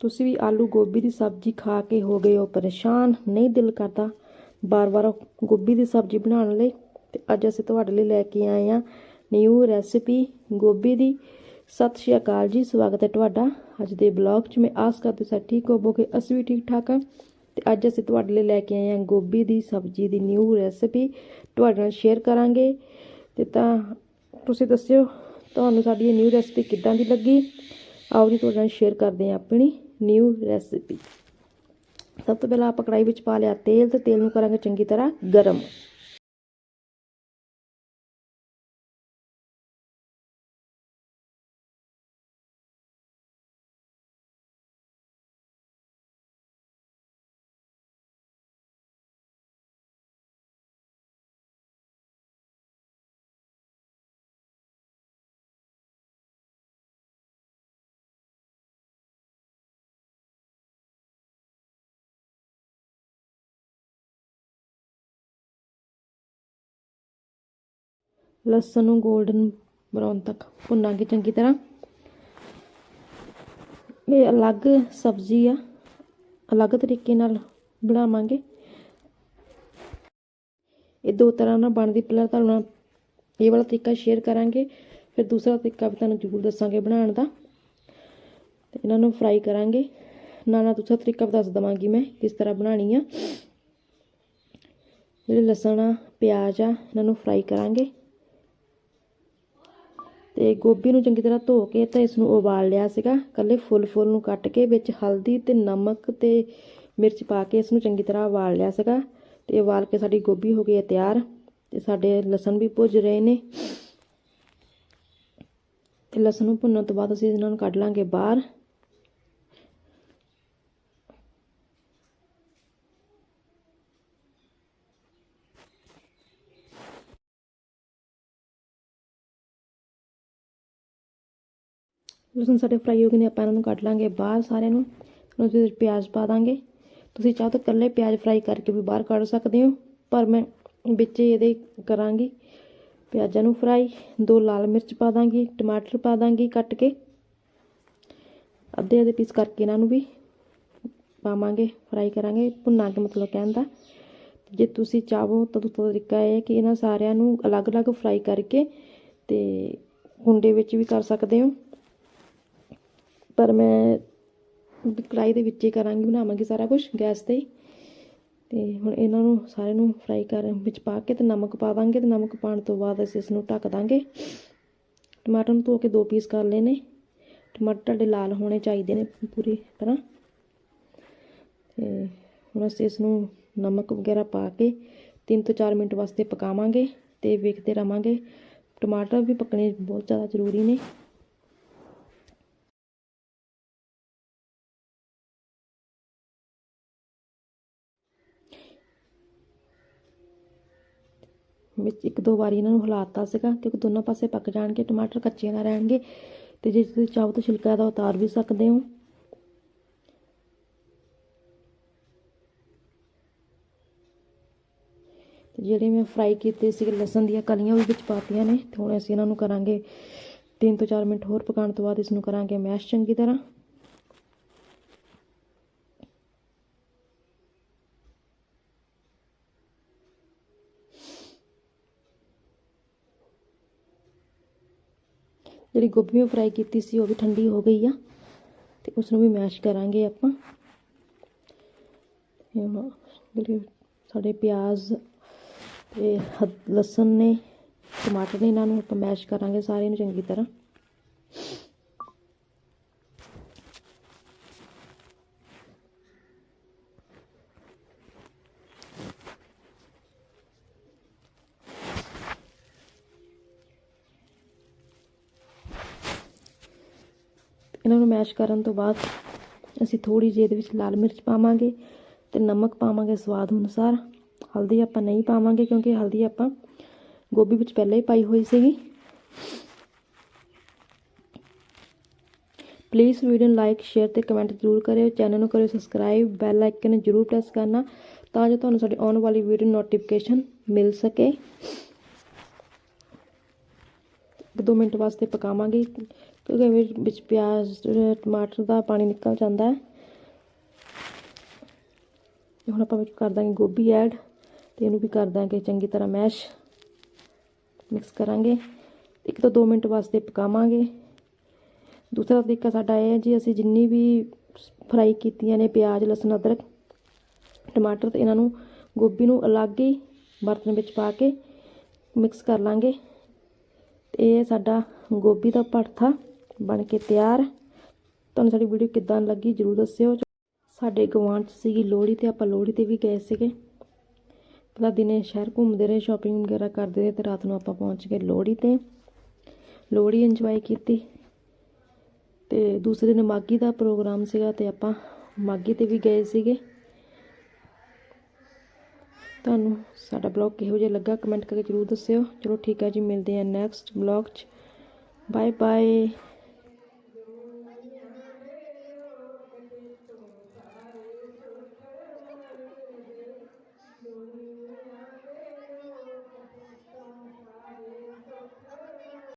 ਤੁਸੀਂ ਵੀ ਆਲੂ ਗੋਭੀ ਦੀ ਸਬਜ਼ੀ ਖਾ ਕੇ ਹੋ ਗਏ ਹੋ ਪਰੇਸ਼ਾਨ, ਨਹੀਂ ਦਿਲ ਕਰਦਾ ਬਾਰ-ਬਾਰ ਗੋਭੀ ਦੀ ਸਬਜ਼ੀ ਬਣਾਉਣ ਲਈ। ਤੇ ਅੱਜ ਅਸੀਂ ਤੁਹਾਡੇ ਲਈ ਲੈ ਕੇ ਆਏ ਹਾਂ ਨਿਊ ਰੈਸਿਪੀ ਗੋਭੀ ਦੀ। ਸਤਿ ਸ਼੍ਰੀ ਅਕਾਲ ਜੀ, ਸਵਾਗਤ ਹੈ ਤੁਹਾਡਾ। ਅੱਜ ਦੇ ਬਲੌਗ 'ਚ ਮੈਂ ਆਸ ਕਰਦੀ ਸਾਰੇ ਠੀਕ ਹੋਵੋਗੇ, ਅਸੀਂ ਵੀ ਠੀਕ ਠਾਕ ਹਾਂ। ਤੇ ਅੱਜ ਅਸੀਂ ਤੁਹਾਡੇ ਲਈ ਲੈ ਕੇ ਆਏ ਹਾਂ ਗੋਭੀ ਦੀ ਸਬਜ਼ੀ ਦੀ ਨਿਊ ਰੈਸਿਪੀ ਤੁਹਾਡੇ ਨਾਲ ਸ਼ੇਅਰ ਕਰਾਂਗੇ। ਤੇ ਤਾਂ ਤੁਸੀਂ ਦੱਸਿਓ, ਤੁਹਾਨੂੰ ਸਾਡੀ ਇਹ ਨਿਊ ਰੈਸਿਪੀ ਕਿੱਦਾਂ ਦੀ ਲੱਗੀ? ਆਓ ਜੀ, ਤੁਹਾਡੇ ਨਾਲ ਸ਼ੇਅਰ ਕਰਦੇ ਹਾਂ ਆਪਣੀ। ਨਿਊ ਰੈਸਿਪੀ ਸਭ ਤੋਂ ਪਹਿਲਾਂ ਆਪਾਂ ਕੜਾਈ ਵਿੱਚ ਪਾ ਲਿਆ ਤੇਲ ਤੇ ਤੇਲ ਨੂੰ ਕਰਾਂਗੇ ਚੰਗੀ ਤਰ੍ਹਾਂ ਗਰਮ। ਲਸਣ ਨੂੰ 골ਡਨ ਬਰਾਊਨ ਤੱਕ ਭੁੰਨਾਂਗੇ ਚੰਗੀ ਤਰ੍ਹਾਂ। ਇਹ ਅਲੱਗ ਸਬਜ਼ੀ ਆ। ਅਲੱਗ ਤਰੀਕੇ ਨਾਲ ਬਣਾਵਾਂਗੇ। ਇਹ ਦੋ ਤਰ੍ਹਾਂ ਨਾਲ ਬਣਦੀ ਪਹਿਲਾਂ ਤੁਹਾਨੂੰ ਇਹ ਵਾਲਾ ਤਰੀਕਾ ਸ਼ੇਅਰ ਕਰਾਂਗੇ, ਫਿਰ ਦੂਸਰਾ ਤਰੀਕਾ ਵੀ ਤੁਹਾਨੂੰ ਜ਼ਰੂਰ ਦੱਸਾਂਗੇ ਬਣਾਉਣ ਦਾ। ਤੇ ਇਹਨਾਂ ਨੂੰ ਫਰਾਈ ਕਰਾਂਗੇ। ਨਾਲ ਨਾਲ ਦੂਸਰਾ ਤਰੀਕਾ ਵੀ ਦੱਸ ਦਵਾਂਗੀ ਮੈਂ ਕਿਸ ਤਰ੍ਹਾਂ ਬਣਾਉਣੀ ਆ। ਜਿਹੜੇ ਲਸਣ ਆ, ਪਿਆਜ਼ ਆ, ਇਹਨਾਂ ਨੂੰ ਫਰਾਈ ਕਰਾਂਗੇ। ਤੇ ਗੋਭੀ ਨੂੰ ਚੰਗੀ ਤਰ੍ਹਾਂ ਧੋ ਕੇ ਤਾਂ ਇਸ ਨੂੰ ਉਬਾਲ ਲਿਆ ਸੀਗਾ। ਕੱਲੇ ਫੁੱਲ ਫੁੱਲ ਨੂੰ ਕੱਟ ਕੇ ਵਿੱਚ ਹਲਦੀ ਤੇ ਨਮਕ ਤੇ ਮਿਰਚ ਪਾ ਕੇ ਇਸ ਨੂੰ ਚੰਗੀ ਤਰ੍ਹਾਂ ਉਬਾਲ ਲਿਆ ਸੀਗਾ। ਤੇ ਉਬਾਲ ਕੇ ਸਾਡੀ ਗੋਭੀ ਹੋ ਗਈ ਹੈ ਤਿਆਰ ਤੇ ਸਾਡੇ ਲਸਣ ਵੀ ਭੁੱਜ ਰਹੇ ਨੇ। ਤੇ ਲਸਣ ਨੂੰ ਭੁੰਨਣ ਤੋਂ ਬਾਅਦ ਅਸੀਂ ਇਹਨਾਂ ਨੂੰ ਕੱਢ ਲਾਂਗੇ ਬਾਹਰ। ਲਸਣ ਸਾਡੇ ਫਰਾਈ ਹੋ ਗਏ ਨੇ ਆਪਾਂ ਇਹਨਾਂ ਨੂੰ ਕੱਢ ਲਾਂਗੇ ਬਾਹਰ ਸਾਰਿਆਂ ਨੂੰ ਉਸ ਵਿੱਚ ਪਿਆਜ਼ ਪਾ ਦਾਂਗੇ। ਤੁਸੀਂ ਚਾਹੋ ਤਾਂ ਇਕੱਲੇ ਪਿਆਜ਼ ਫਰਾਈ ਕਰਕੇ ਵੀ ਬਾਹਰ ਕੱਢ ਸਕਦੇ ਹੋ, ਪਰ ਮੈਂ ਵਿੱਚ ਇਹਦੇ ਕਰਾਂਗੀ। ਪਿਆਜ਼ਾਂ ਨੂੰ ਫਰਾਈ ਦੋ ਲਾਲ ਮਿਰਚ ਪਾ ਦਾਂਗੀ, ਟਮਾਟਰ ਪਾ ਦਾਂਗੀ ਕੱਟ ਕੇ। ਅੱਧੇ ਅੱਧੇ ਪੀਸ ਕਰਕੇ ਇਹਨਾਂ ਨੂੰ ਵੀ ਪਾਵਾਂਗੇ ਫਰਾਈ ਕਰਾਂਗੇ ਭੁੰਨਾਂਗੇ ਮਤਲਬ ਕਹਿਣ ਦਾ। ਜੇ ਤੁਸੀਂ ਚਾਹੋ ਤਾਂ ਦੂਸਰਾ ਤਰੀਕਾ ਇਹ ਹੈ ਕਿ ਇਹਨਾਂ ਸਾਰਿਆਂ ਨੂੰ ਅਲੱਗ-ਅਲੱਗ ਫਰਾਈ ਕਰਕੇ ਤੇ ਕੁੰਡੇ ਵਿੱਚ ਵੀ ਕਰ ਸਕਦੇ ਹੋ। ਪਰ ਮੈਂ ਕੜਾਈ ਦੇ ਵਿੱਚ ਹੀ ਕਰਾਂਗੀ, ਬਣਾਵਾਂਗੀ ਸਾਰਾ ਕੁਝ ਗੈਸ ਤੇ ਤੇ ਹੁਣ ਇਹਨਾਂ ਨੂੰ ਸਾਰੇ ਨੂੰ ਫਰਾਈ ਕਰ ਵਿੱਚ ਪਾ ਕੇ ਤੇ ਨਮਕ ਪਾ ਦਾਂਗੇ ਤੇ ਨਮਕ ਪਾਉਣ ਤੋਂ ਬਾਅਦ ਅਸੀਂ ਇਸ ਨੂੰ ਢੱਕ ਦਾਂਗੇ। ਟਮਾਟਰ ਨੂੰ ਧੋ ਕੇ ਦੋ ਪੀਸ ਕਰ ਲਏ ਨੇ। ਟਮਾਟਰ ਤੁਹਾਡੇ ਲਾਲ ਹੋਣੇ ਚਾਹੀਦੇ ਨੇ ਪੂਰੀ ਤਰ੍ਹਾਂ। ਤੇ ਹੁਣ ਅਸੀਂ ਇਸ ਨੂੰ ਨਮਕ ਵਗੈਰਾ ਪਾ ਕੇ 3 ਤੋਂ 4 ਮਿੰਟ ਵਾਸਤੇ ਪਕਾਵਾਂਗੇ ਤੇ ਵੇਖਦੇ ਰਵਾਂਗੇ ਟਮਾਟਰ ਵੀ ਪੱਕਣੇ ਬਹੁਤ ਜ਼ਿਆਦਾ ਜ਼ਰੂਰੀ ਨੇ। ਵਿੱਚ ਇੱਕ ਦੋ ਵਾਰੀ ਇਹਨਾਂ ਨੂੰ ਹਿਲਾਤਾ ਸੀਗਾ ਕਿਉਂਕਿ ਦੋਨੋਂ ਪਾਸੇ ਪੱਕ ਜਾਣਗੇ, ਟਮਾਟਰ ਕੱਚੇ ਨਾ ਰਹਿਣਗੇ ਤੇ ਜੇ ਤੁਸੀਂ ਚਾਹੋ ਤਾਂ ਛਿਲਕਾ ਦਾ ਉਤਾਰ ਵੀ ਸਕਦੇ ਹੋ। ਤੇ ਜਿਹੜੇ ਮੈਂ ਫਰਾਈ ਕੀਤੇ ਸੀ ਲਸਣ ਦੀਆਂ ਕਲੀਆਂ ਵੀ ਵਿੱਚ ਪਾਤੀਆਂ ਨੇ, ਤੇ ਹੁਣ ਅਸੀਂ ਇਹਨਾਂ ਨੂੰ ਕਰਾਂਗੇ 3 ਤੋਂ 4 ਮਿੰਟ ਹੋਰ ਪਕਾਉਣ ਤੋਂ ਬਾਅਦ ਇਸ ਨੂੰ ਕਰਾਂਗੇ ਮੈਸ਼ ਚੰਗੀ ਤਰ੍ਹਾਂ। ਜਿਹੜੀ ਗੋਭੀ ਮੈਂ ਫਰਾਈ ਕੀਤੀ ਸੀ, ਉਹ ਵੀ ਠੰਡੀ ਹੋ ਗਈ ਆ। ਤੇ ਉਸ ਨੂੰ ਵੀ ਮੈਸ਼ ਕਰਾਂਗੇ ਆਪਾਂ। ਜਿਹੜੇ ਸਾਡੇ ਪਿਆਜ਼ ਤੇ ਲਸਣ ਨੇ, ਟਮਾਟਰ ਨੇ, ਇਹਨਾਂ ਨੂੰ ਆਪਾਂ ਮੈਸ਼ ਕਰਾਂਗੇ ਸਾਰਿਆਂ ਨੂੰ ਚੰਗੀ ਤਰ੍ਹਾਂ। ਇਹਨਾਂ ਨੂੰ ਮੈਸ਼ ਕਰਨ ਤੋਂ ਬਾਅਦ ਅਸੀਂ ਥੋੜੀ ਜਿਹੀ ਇਹਦੇ ਵਿੱਚ ਲਾਲ ਮਿਰਚ ਪਾਵਾਂਗੇ ਤੇ ਨਮਕ ਪਾਵਾਂਗੇ ਸਵਾਦ ਅਨੁਸਾਰ। ਹਲਦੀ ਆਪਾਂ ਨਹੀਂ ਪਾਵਾਂਗੇ ਕਿਉਂਕਿ ਹਲਦੀ ਆਪਾਂ ਗੋਭੀ ਵਿੱਚ ਪਹਿਲਾਂ ਹੀ ਪਾਈ ਹੋਈ ਸੀਗੀ। ਪਲੀਜ਼ ਵੀਡੀਓ ਨੂੰ ਲਾਈਕ ਸ਼ੇਅਰ ਤੇ ਕਮੈਂਟ ਜ਼ਰੂਰ ਕਰਿਓ। ਚੈਨਲ ਨੂੰ ਕਰਿਓ ਸਬਸਕ੍ਰਾਈਬ ਬੈਲ ਆਈਕਨ ਨੂੰ ਜ਼ਰੂਰ ਪ੍ਰੈਸ ਕਰਨਾ ਤਾਂ ਜੋ ਤੁਹਾਨੂੰ ਸਾਡੀ ਆਉਣ ਵਾਲੀ ਵੀਡੀਓ ਨੋਟੀਫਿਕੇਸ਼ਨ ਮਿਲ ਸਕੇ। ਇੱਕ ਦੋ ਮਿੰਟ ਵਾਸਤੇ ਪਕਾਵਾਂਗੇ। ਕਿਉਂਕਿ ਵਿੱਚ ਪਿਆਜ਼ ਟਮਾਟਰ ਦਾ ਪਾਣੀ ਨਿਕਲ ਜਾਂਦਾ ਹੈ। ਹੁਣ ਆਪਾਂ ਵਿੱਚ ਕਰ ਦਾਂਗੇ ਗੋਭੀ ਐਡ ਤੇ ਇਹਨੂੰ ਵੀ ਕਰ ਦਾਂਗੇ ਚੰਗੀ ਤਰ੍ਹਾਂ ਮੈਸ਼, ਮਿਕਸ ਕਰਾਂਗੇ। ਇੱਕ ਤੋਂ 2 ਮਿੰਟ ਵਾਸਤੇ ਪਕਾਵਾਂਗੇ। ਦੂਸਰਾ ਤਰੀਕਾ ਸਾਡਾ ਇਹ ਹੈ ਜੀ, ਅਸੀਂ ਜਿੰਨੀ ਵੀ ਫਰਾਈ ਕੀਤੀਆਂ ਨੇ ਪਿਆਜ਼, ਲਸਣ, ਅਦਰਕ, ਟਮਾਟਰ ਤੇ ਇਹਨਾਂ ਨੂੰ ਗੋਭੀ ਨੂੰ ਅਲੱਗ ਹੀ ਬਰਤਨ ਵਿੱਚ ਪਾ ਕੇ ਮਿਕਸ ਕਰ ਲਾਂਗੇ। ਤੇ ਇਹ ਸਾਡਾ ਗੋਭੀ ਦਾ ਭਰਥਾ ਬਣ ਕੇ ਤਿਆਰ। ਤੁਹਾਨੂੰ ਸਾਡੀ ਵੀਡੀਓ ਕਿੱਦਾਂ ਲੱਗੀ ਜਰੂਰ ਦੱਸਿਓ। ਸਾਡੇ ਗਵਾਂਢ 'ਚ ਸੀਗੀ ਲੋਹੜੀ ਤੇ ਆਪਾਂ ਲੋਹੜੀ ਤੇ ਵੀ ਗਏ ਸੀਗੇ। ਪਹਿਲਾਂ ਦਿਨੇ ਸ਼ਹਿਰ ਘੁੰਮਦੇ ਰਹੇ ਸ਼ਾਪਿੰਗ ਵਗੈਰਾ ਕਰਦੇ ਰਹੇ ਤੇ ਰਾਤ ਨੂੰ ਆਪਾਂ ਪਹੁੰਚ ਗਏ ਲੋਹੜੀ ਤੇ। ਲੋਹੜੀ ਇੰਜੋਏ ਕੀਤੀ। ਤੇ ਦੂਸਰੇ ਦਿਨ ਮਾਗੀ ਦਾ ਪ੍ਰੋਗਰਾਮ ਸੀਗਾ ਤੇ ਆਪਾਂ ਮਾਗੀ ਤੇ ਵੀ ਗਏ ਸੀਗੇ। ਤੁਹਾਨੂੰ ਸਾਡਾ ਬਲੌਗ ਕਿਹੋ ਜਿਹਾ ਲੱਗਾ ਕਮੈਂਟ ਕਰਕੇ ਜਰੂਰ ਦੱਸਿਓ। ਚਲੋ ਠੀਕ ਹੈ ਜੀ, ਮਿਲਦੇ ਹਾਂ ਨੈਕਸਟ ਬਲੌਗ 'ਚ। Bye bye